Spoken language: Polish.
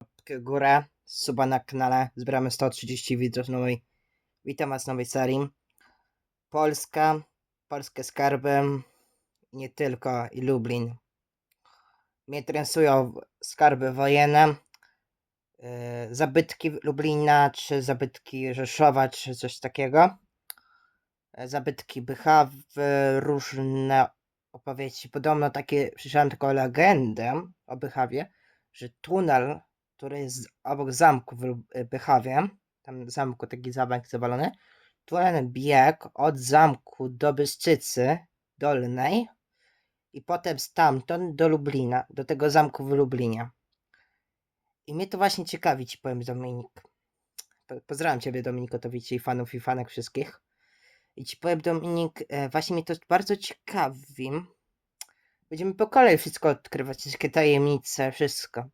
łapkę w górę, suba na kanale, zbieramy 130 widzów nowej. Witam was w nowej serii. Polska, polskie skarby, nie tylko i Lublin. Mnie interesują skarby wojenne, yy, zabytki Lublina, czy zabytki Rzeszowa, czy coś takiego. E, Zabytki Bychawy, różne opowieści. Podobno takie, słyszałem taką legendę o Bychawie, że tunel, który jest obok zamku w Bychawie, tam w zamku taki zamek zawalony, tunel biegł od zamku do Bystrzycy Dolnej i potem stamtąd do Lublina, do tego zamku w Lublinie. I mnie to właśnie ciekawi, ci powiem Dominik. Po- Pozdrawiam ciebie Dominikotowicie i fanów i fanek wszystkich. I ci powiem Dominik, e, właśnie mnie to bardzo ciekawi. Będziemy po kolei wszystko odkrywać, wszystkie tajemnice, wszystko.